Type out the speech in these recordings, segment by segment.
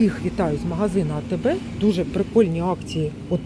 Їх вітаю з магазину АТБ. Дуже прикольні акції. От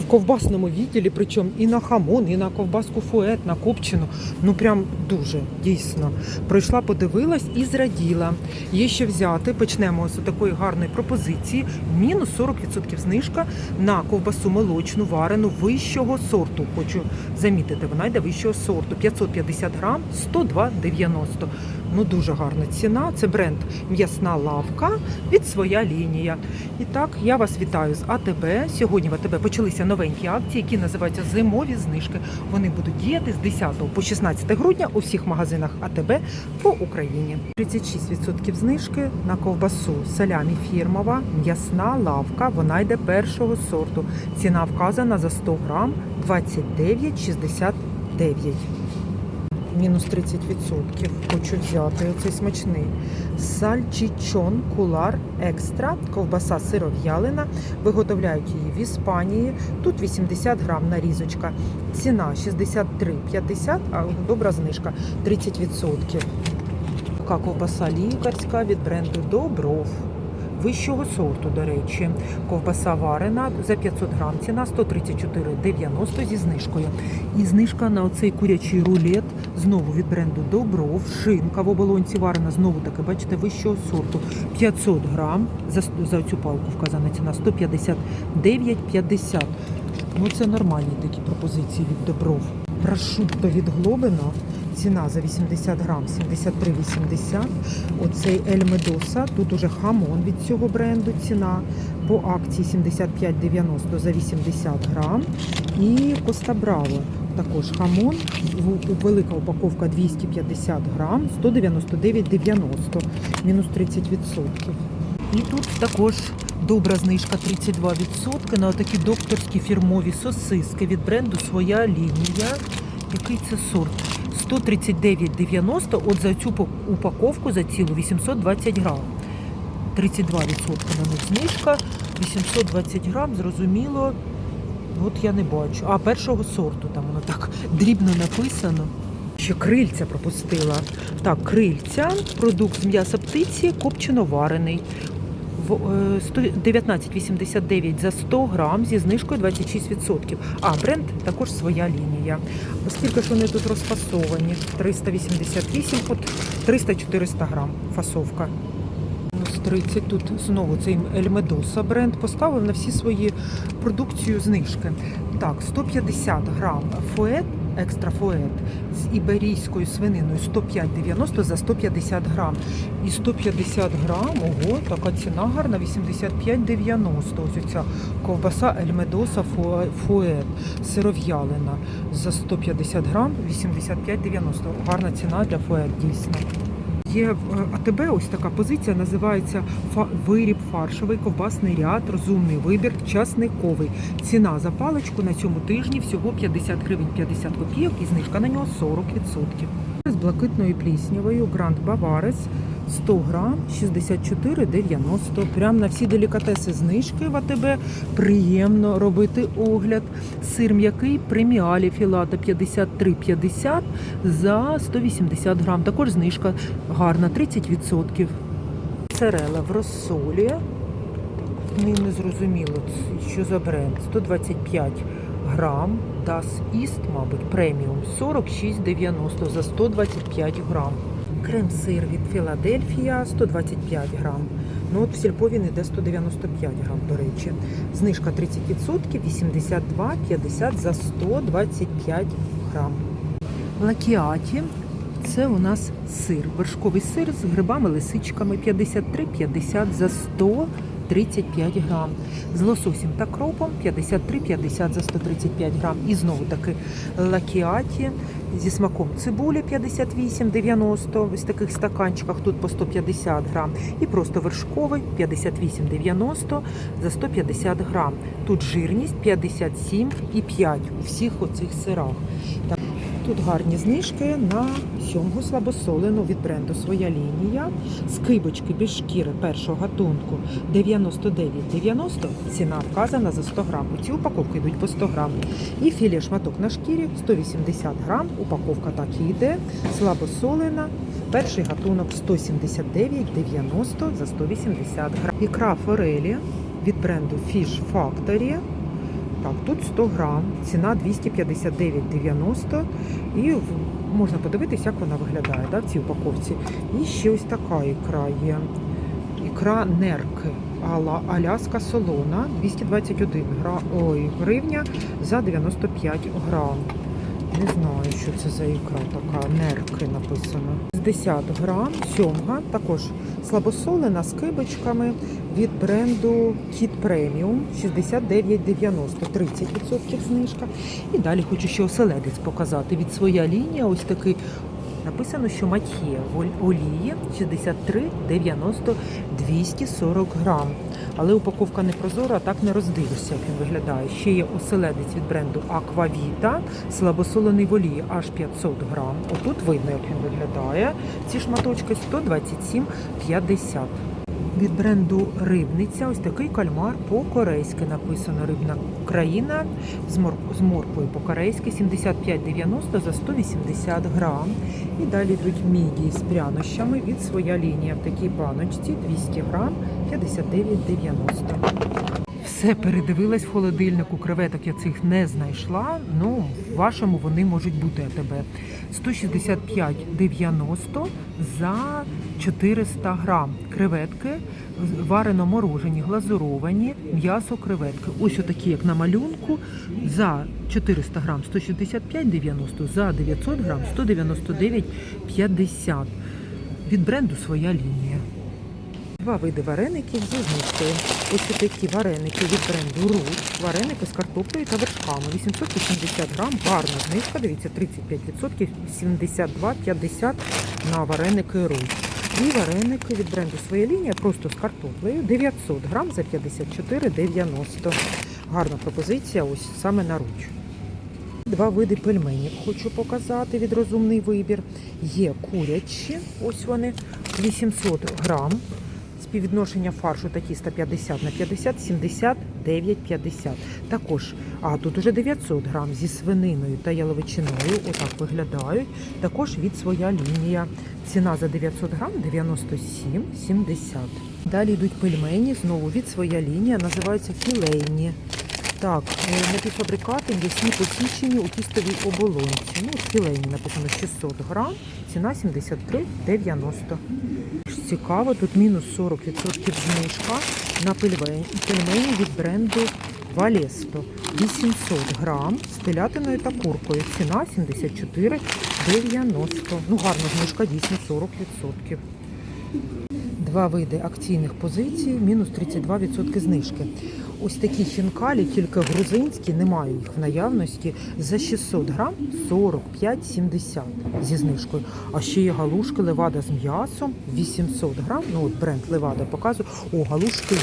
в ковбасному відділі, причому і на хамон, і на ковбаску фует, на копчину. Ну прям дуже дійсно. Пройшла, подивилась і зраділа. Є що взяти. Почнемо з такої гарної пропозиції. Мінус 40% знижка на ковбасу молочну, варену вищого сорту. Хочу замітити, вона йде вищого сорту. 550 грам, 102,90. Ну дуже гарна ціна. Це бренд М'ясна лавка від своя лінія. І так, я вас вітаю з АТБ. Сьогодні в АТБ почалися новенькі акції, які називаються зимові знижки. Вони будуть діяти з 10 по 16 грудня у всіх магазинах АТБ по Україні. 36% знижки на ковбасу салямі фірмова, м'ясна лавка. Вона йде першого сорту. Ціна вказана за 100 грам 29,69 мінус 30%. Хочу взяти оцей смачний. Сальчичон кулар екстра, ковбаса сиров'ялина. Виготовляють її в Іспанії. Тут 80 грам нарізочка. Ціна 63,50, а добра знижка 30%. Така ковбаса лікарська від бренду Добров. Вищого сорту, до речі, ковбаса варена за 500 грам, ціна 134,90 зі знижкою. І знижка на оцей курячий рулет знову від бренду Добров. Шинка в оболонці варена знову таки, бачите, вищого сорту. 500 грам за, за цю палку вказана ціна 159,50. Ну це нормальні такі пропозиції від Добров. Прошутто від Глобино. Ціна за 80 грам 73,80. Оцей Ель Медоса. Тут уже хамон від цього бренду. Ціна по акції 75,90 за 80 грам. І Коста Браво. Також хамон. Велика упаковка 250 грам, 199,90. Мінус 30%. І тут також добра знижка 32% на такі докторські фірмові сосиски від бренду Своя лінія. Який це сорт? 139,90 от за цю упаковку за цілу 820 грам. 32% на них знижка, 820 грам, зрозуміло. От я не бачу. А першого сорту там воно так дрібно написано. Ще крильця пропустила. Так, крильця, продукт з м'яса птиці, копчено варений. В е, 100 19,89 за 100 грам зі знижкою 26%. А бренд також своя лінія. Оскільки ж вони тут розфасовані, 388 от 300-400 грам фасовка. Мінус 30 тут знову цей Ельмедоса бренд поставив на всі свої продукцію знижки. Так, 150 грам фует, екстра фует з іберійською свининою 105,90 за 150 грам. І 150 грам, ого, така ціна гарна, 85,90. Ось ця ковбаса Ельмедоса Фуе- фует сиров'ялина за 150 грам, 85,90. Гарна ціна для фует, дійсно. Є е, АТБ ось така позиція, називається виріб фаршовий, ковбасний ряд, розумний вибір, часниковий. Ціна за паличку на цьому тижні всього 50 гривень 50 копійок і знижка на нього 40%. З блакитною пліснявою Гранд Баварес 100 грам 64,90. Прям на всі делікатеси знижки в АТБ. Приємно робити огляд. Сир м'який преміалі філата 53,50 за 180 грам. Також знижка гарна 30%. Церела в розсолі. Мені не зрозуміло, що за бренд. 125 грам. Das Ist, мабуть, преміум 46,90 за 125 грам. Крем-сир від Філадельфія 125 грам. Ну от в сільпо він іде 195 грам, до речі. Знижка 30%, 82,50 за 125 грам. Лакіаті це у нас сир. Вершковий сир з грибами, лисичками 53,50 за 100 грам. З лососем та кропом 53,50 за 135 грам. І знову таки лакіаті зі смаком цибулі 58,90 ось таких стаканчиках тут по 150 грам. І просто вершковий 58,90 за 150 грам. Тут жирність 57,5 у всіх оцих сирах. Тут гарні знижки на сьомгу слабосолену від бренду Своя лінія. Скибочки без шкіри першого гатунку 99,90. Ціна вказана за 100 грам. Ці упаковки йдуть по 100 грам. І філе шматок на шкірі 180 грам. Упаковка так і йде. Слабосолена Перший гатунок 179,90 за 180 грам. Ікра форелі від бренду Fish Factory. Так, тут 100 грам, ціна 259,90 і можна подивитись, як вона виглядає да, в цій упаковці. І ще ось така ікра є. Ікра нерки. Аляска солона 221 гра... Ой, гривня за 95 грам. Не знаю, що це за ікра така, нерки написано. 60 грам, сьомга, також слабосолена з кибочками від бренду Kit Premium 69,90, 30% знижка. І далі хочу ще оселедець показати. Від своя лінія, ось такий написано, що матьє олії 63,90, 240 грам. Але упаковка не прозора, так не роздивишся, як він виглядає. Ще є оселедець від бренду Aquavita, слабосолений в олії аж 500 грам. Отут видно, як він виглядає. Ці шматочки 127,50. Від бренду Рибниця ось такий кальмар по-корейськи написано Рибна країна з, мор... з морквою по-корейськи 75,90 за 180 грам. І далі йдуть мідії з прянощами від своя лінія в такій баночці 200 грам 59,90. Все передивилась в холодильнику. Креветок я цих не знайшла. Ну, в вашому вони можуть бути АТБ. 165,90 за 400 грам. Креветки варено морожені, глазуровані, м'ясо креветки. Ось отакі, як на малюнку, за 400 грам 165,90, за 900 грам 199,50. Від бренду своя лінія. Два види вареників зі знижкою. Ось такі вареники від бренду Руч. Вареники з картоплею та вершками. 880 грам. Гарна знижка. Дивіться, 35%, 72,50 на вареники Руч. І вареники від бренду Своя лінія просто з картоплею. 900 грам за 54,90. Гарна пропозиція ось саме на Руч. Два види пельменів хочу показати від розумний вибір. Є курячі, ось вони 800 грам. Співвідношення фаршу та тіста 50 на 50, 79,50. Також, а тут уже 900 грам зі свининою та яловичиною. Отак виглядають. Також від своя лінія. Ціна за 900 грам 97,70. Далі йдуть пельмені, знову від своя лінія, називаються філейні. Так, е, напівфабрикати м'ясні посічені у тістовій оболонці. Ну, філейні написано 600 грам, ціна 73,90. Цікаво, тут мінус 40% знижка на пельмені, від бренду Валесто. 800 грам з телятиною та куркою. Ціна 74,90. Ну, гарна знижка, дійсно 40%. Два види акційних позицій, мінус 32% знижки. Ось такі хінкалі, тільки грузинські, немає їх в наявності. За 600 грам 45,70 зі знижкою. А ще є галушки Левада з м'ясом 800 грам. Ну от бренд Левада показує. О, галушки є.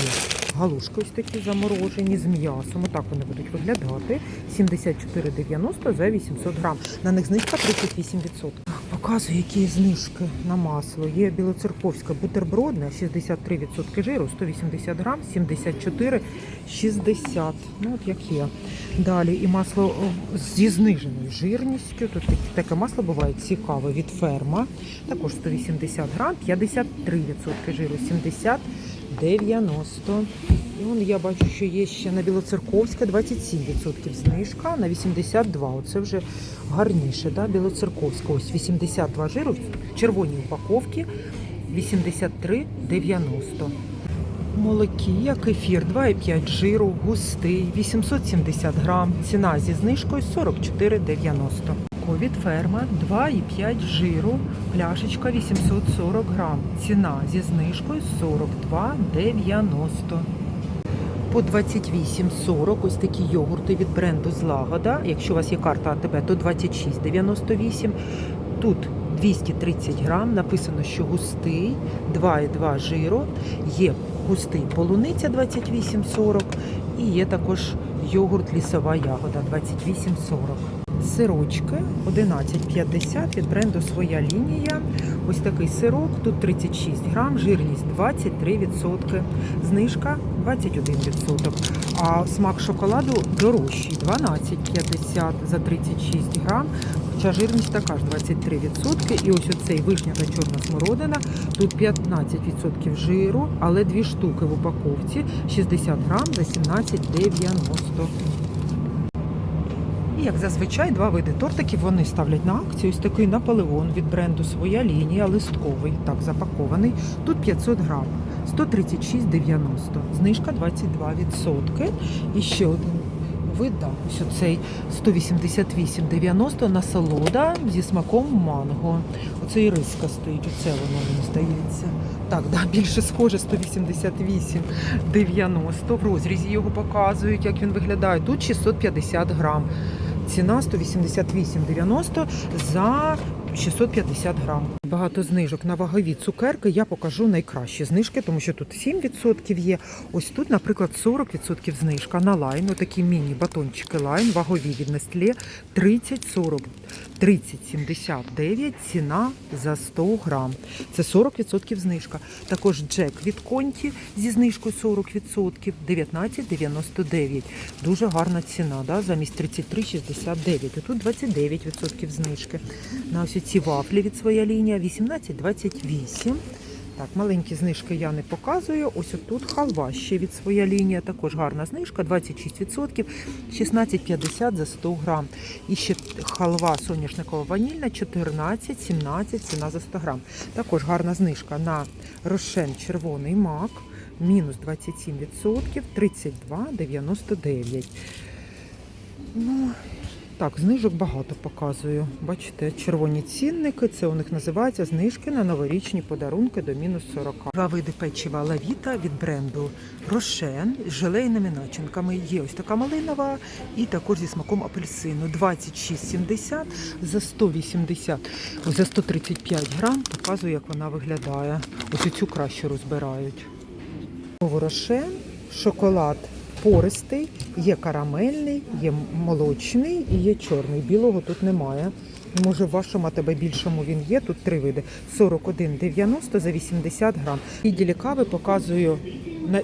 Галушки ось такі заморожені з м'ясом. Отак вони будуть виглядати. 74,90 за 800 грам. На них знижка 38%. Показую, які знижки на масло. Є білоцерковське бутербродне, 63% жиру, 180 грам, 74,60. Ну, от як є. Далі і масло зі зниженою жирністю. Тут таке масло буває цікаве від ферма. Також 180 грам, 53% жиру, 70,90. І вон я бачу, що є ще на Білоцерковське 27% знижка, на 82. Оце вже гарніше, да? Білоцерковське. Ось 82 жиру в червоній упаковці, 83,90. Молокі, як кефір, 2,5 жиру, густий, 870 грам. Ціна зі знижкою 44,90. Ковід ферма 2,5 жиру, пляшечка 840 грам. Ціна зі знижкою 42,90. По 28,40 ось такі йогурти від бренду Злагода. Якщо у вас є карта АТБ, то 26,98. Тут 230 грам, написано, що густий, 2,2 жиру. Є густий полуниця 28,40 і є також йогурт лісова ягода 28,40. Сирочки 11,50 від бренду Своя лінія. Ось такий сирок, тут 36 грам, жирність 23%, знижка 21%. А смак шоколаду дорожчий 12,50 за 36 грам. Хоча жирність така ж 23%. І ось оцей вишня та чорна смородина. Тут 15% жиру, але дві штуки в упаковці 60 грам за 17,90. І як зазвичай, два види тортиків вони ставлять на акцію. Ось такий Наполеон від бренду Своя лінія, листковий, так запакований. Тут 500 грам, 136,90. Знижка 22%. І ще один вид, да, ось оцей 188,90 насолода зі смаком манго. Оце і риска стоїть, оце воно мені здається. Так, да, більше схоже 188,90. В розрізі його показують, як він виглядає. Тут 650 грам. Ціна 188,90 за 650 грам. Багато знижок на вагові цукерки. Я покажу найкращі знижки, тому що тут 7% є. Ось тут, наприклад, 40% знижка на лайн. Отакі міні-батончики лайн, вагові від Nestlé 30-40. 30,79 ціна за 100 грам. Це 40% знижка. Також джек від Конті зі знижкою 40%, 19,99. Дуже гарна ціна, да? замість 33,69. І тут 29% знижки. На ось ці вафлі від своя лінія 18,28. Так, маленькі знижки я не показую. Ось отут халва ще від своя лінія. Також гарна знижка, 26%, 16,50 за 100 грам. І ще халва соняшникова ванільна, 14,17 ціна за 100 грам. Також гарна знижка на рошен червоний мак, мінус 27%, 32,99. Ну, так, знижок багато показую. Бачите, червоні цінники. Це у них називається знижки на новорічні подарунки до мінус 40. Два види печива лавіта від бренду Рошен з желейними начинками. Є ось така малинова і також зі смаком апельсину. 26,70 за 180, за 135 грам. Показую, як вона виглядає. Ось цю краще розбирають. Рошен, шоколад пористий, є карамельний, є молочний і є чорний. Білого тут немає. Може, в вашому тебе більшому він є. Тут три види: 41,90 за 80 грам. І ділі кави показую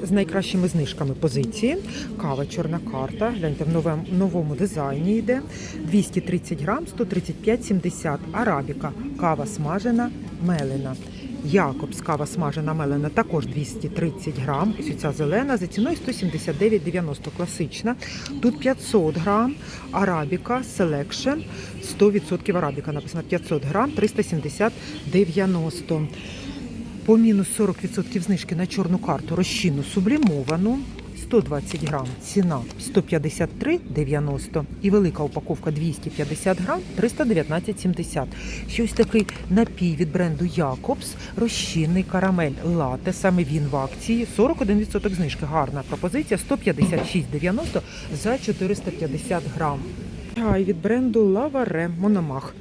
з найкращими знижками позиції. Кава чорна карта. Гляньте, в новому, новому дизайні йде. 230 грам, 135,70. Арабіка. Кава смажена, мелена. Якобс кава смажена мелена також 230 грам. Ось ця зелена за ціною 179,90 класична. Тут 500 грам. Арабіка Selection 100% арабіка написано 500 грам 370,90. По мінус 40% знижки на чорну карту розчинну сублімовану. 120 грам, ціна 153,90 і велика упаковка 250 грам 319,70. Щось такий напій від бренду Якобс, розчинний карамель лате, саме він в акції, 41% знижки, гарна пропозиція, 156,90 за 450 грам. Чай від бренду Лаваре Мономах.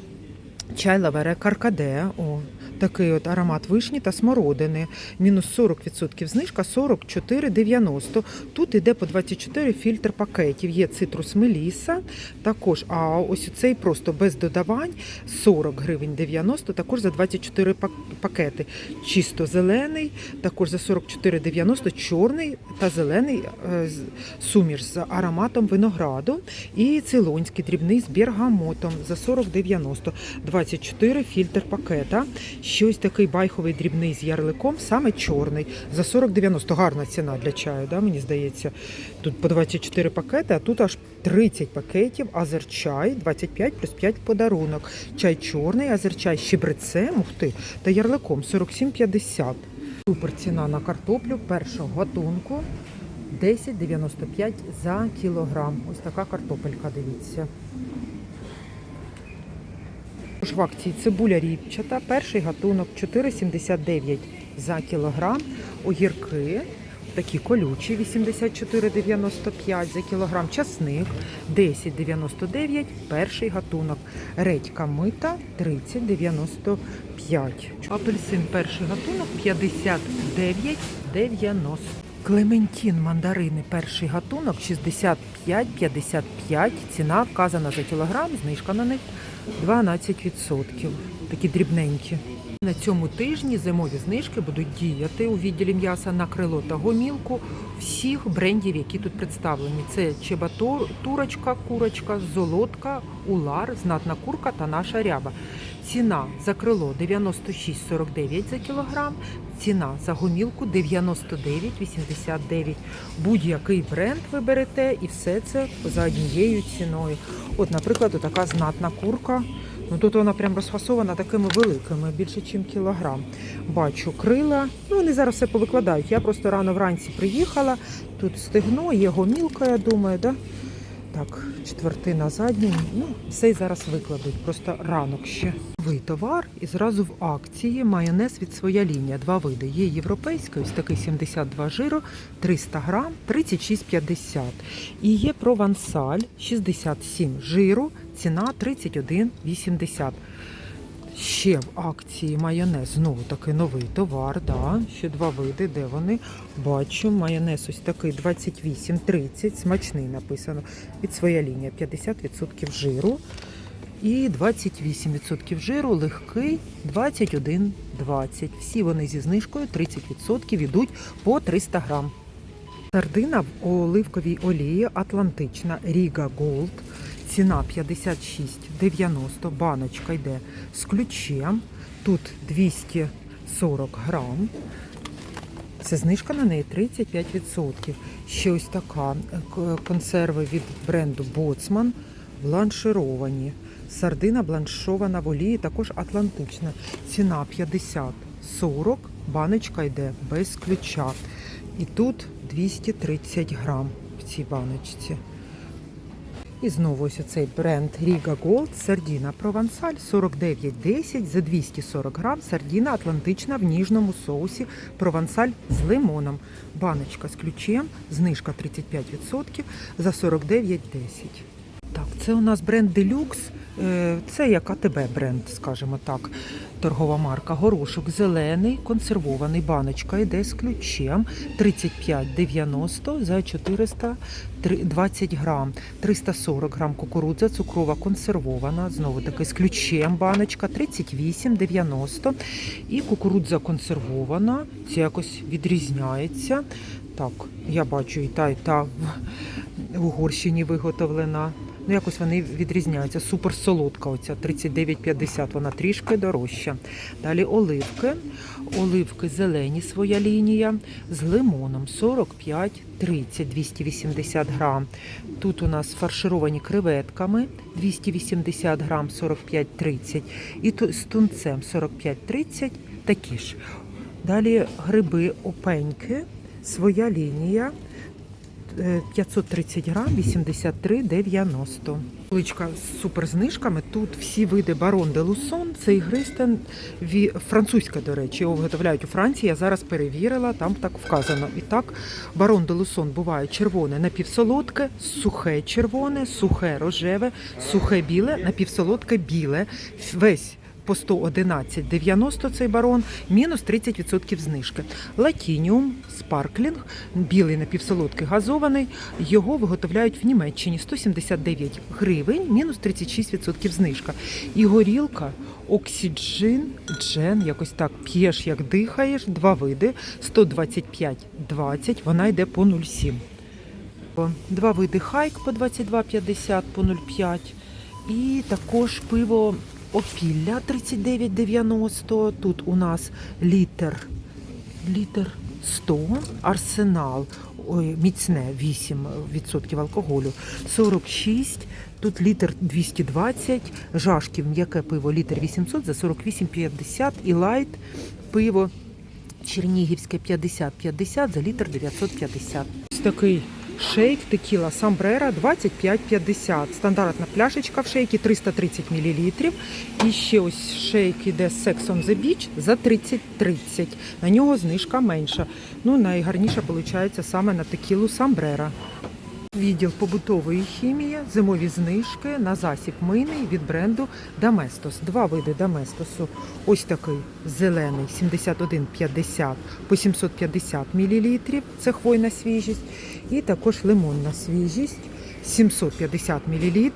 Чай лавере каркаде. О, такий от аромат вишні та смородини. Мінус 40% знижка 44,90. Тут іде по 24 фільтр пакетів. Є цитрус меліса. Також, а ось цей просто без додавань 40 гривень 90, також за 24 пакети. Чисто зелений, також за 44,90 чорний та зелений е, суміш з ароматом винограду. І цилонський дрібний з бергамотом за 40,90. 24 фільтр пакета. Ще ось такий байховий дрібний з ярликом, саме чорний. За 40,90. Гарна ціна для чаю, да, мені здається. Тут по 24 пакети, а тут аж 30 пакетів. Азерчай 25 плюс 5 подарунок. Чай чорний, азерчай щебрецем, ух ти, та ярликом 47,50. Супер ціна на картоплю першого гатунку. 10,95 за кілограм. Ось така картопелька, дивіться. В цибуля ріпчата, перший гатунок 4,79 за кілограм. Огірки такі колючі 84,95 за кілограм. Часник 10,99 перший гатунок. Редька мита 30,95. Апельсин перший гатунок 59,90. Клементін мандарини перший гатунок 65,55. Ціна вказана за кілограм, знижка на них 12%. Такі дрібненькі. На цьому тижні зимові знижки будуть діяти у відділі м'яса на крило та гомілку всіх брендів, які тут представлені. Це чебатур, турочка, курочка, золотка, улар, знатна курка та наша ряба. Ціна за крило 96,49 за кілограм, ціна за гомілку 99,89. Будь-який бренд ви берете і все це за однією ціною. От, наприклад, така знатна курка. Ну тут вона прям розфасована такими великими, більше, ніж кілограм. Бачу крила. Ну вони зараз все повикладають. Я просто рано вранці приїхала. Тут стегно, є гомілка, я думаю, да? Так, четвертина задня. Ну, все й зараз викладуть, просто ранок ще. Новий товар і зразу в акції майонез від своя лінія. Два види. Є європейський, ось такий 72 жиро, 300 грам, 36,50. І є провансаль 67 жиру, ціна 31,80. Ще в акції майонез, знову такий новий товар, да. ще два види, де вони. Бачу, майонез ось такий 28,30, смачний написано. Від своя лінія 50% жиру. І 28% жиру, легкий 21,20. Всі вони зі знижкою 30% йдуть по 300 грам. Сардина в оливковій олії Атлантична Ріга Голд. Ціна 56,90. Баночка йде з ключем. Тут 240 грам. Це знижка на неї 35%. Ще ось така е, консерви від бренду Боцман бланшировані. Сардина бланшована в олії, також атлантична. Ціна 50-40, баночка йде без ключа. І тут 230 грам в цій баночці. І знову ось цей бренд Riga Gold, сардіна Провансаль 49,10 за 240 грам. Сардіна атлантична в ніжному соусі Провансаль з лимоном. Баночка з ключем, знижка 35% за 49,10. Так, це у нас бренд Deluxe. Е, Це як АТБ бренд, скажімо так, торгова марка. Горошок зелений, консервований, баночка йде з ключем 35,90 за 420 грам. 340 грам кукурудза, цукрова консервована, знову таки з ключем баночка 38,90. І кукурудза консервована, це якось відрізняється. Так, я бачу і та, і та в в Угорщині виготовлена. Ну, якось вони відрізняються. Супер солодка, оця 39,50, вона трішки дорожча. Далі оливки. Оливки зелені, своя лінія, з лимоном 45, 30, 280 грам. Тут у нас фаршировані креветками 280 грам, 45, 30. І з тунцем 45, 30, такі ж. Далі гриби опеньки, своя лінія. Е, 530 грам, 83,90. Поличка з суперзнижками. Тут всі види Барон де Лусон. Це ігристен ві... французька, до речі, його виготовляють у Франції. Я зараз перевірила, там так вказано. І так, Барон де Лусон буває червоне напівсолодке, сухе червоне, сухе рожеве, сухе біле, напівсолодке біле. Весь по 111,90 цей барон, мінус 30% знижки. Латініум, спарклінг, білий напівсолодкий газований. Його виготовляють в Німеччині 179 гривень, мінус 36% знижка. І горілка Оксіджин, джен, якось так п'єш, як дихаєш, два види 125,20, вона йде по 0,7. Два види хайк по 22,50 по 0,5. І також пиво Опілля 39,90. Тут у нас літр, літр 100, арсенал, ой, міцне 8% алкоголю, 46, тут літр 220, жашків м'яке пиво літр 800 за 48,50 і лайт пиво Чернігівське 50-50 за літр 950. Ось такий шейк текіла Самбрера 25,50. Стандартна пляшечка в шейкі 330 мл. І ще ось шейк іде Sex on the Beach за 30-30. На нього знижка менша. Ну, найгарніша виходить саме на текілу Самбрера. Відділ побутової хімії, зимові знижки на засіб мийний від бренду Доместос. Два види Доместосу. Ось такий зелений 71,50 по 750 мл. Це хвойна свіжість. І також лимонна свіжість 750 мл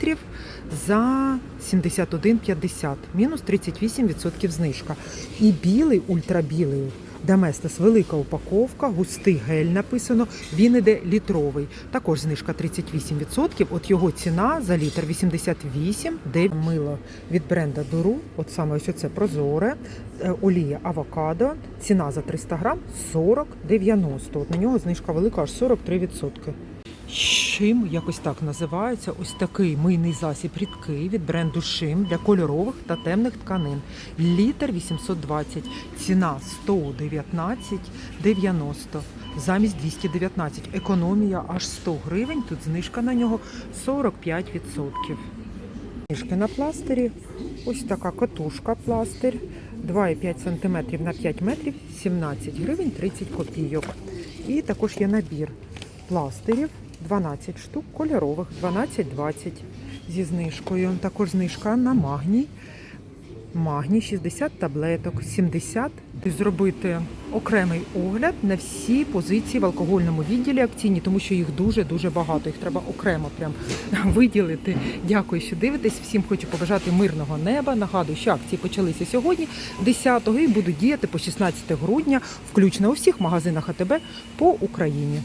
за 71,50, мінус 38% знижка. І білий, ультрабілий Доместос велика упаковка, густий гель написано. Він іде літровий. Також знижка 38%. От його ціна за літр 88, де мило від бренда Дуру. От саме ось оце прозоре. Е, Олія авокадо. Ціна за 300 грам 40,90. От на нього знижка велика аж 43%. Шим, якось так називається, ось такий мийний засіб рідкий від бренду Шим для кольорових та темних тканин. Літр 820, ціна 119,90 замість 219. Економія аж 100 гривень. Тут знижка на нього 45%. Знижки на пластирі. Ось така катушка пластир. 2,5 см на 5 метрів, 17 гривень 30 копійок. І також є набір пластирів 12 штук, кольорових 12,20 зі знижкою. Також знижка на магній. Магній 60 таблеток, 70. Зробити окремий огляд на всі позиції в алкогольному відділі акційні, тому що їх дуже-дуже багато. Їх треба окремо прям виділити. Дякую, що дивитесь. Всім хочу побажати мирного неба. Нагадую, що акції почалися сьогодні, 10-го, і будуть діяти по 16 грудня, включно у всіх магазинах АТБ по Україні.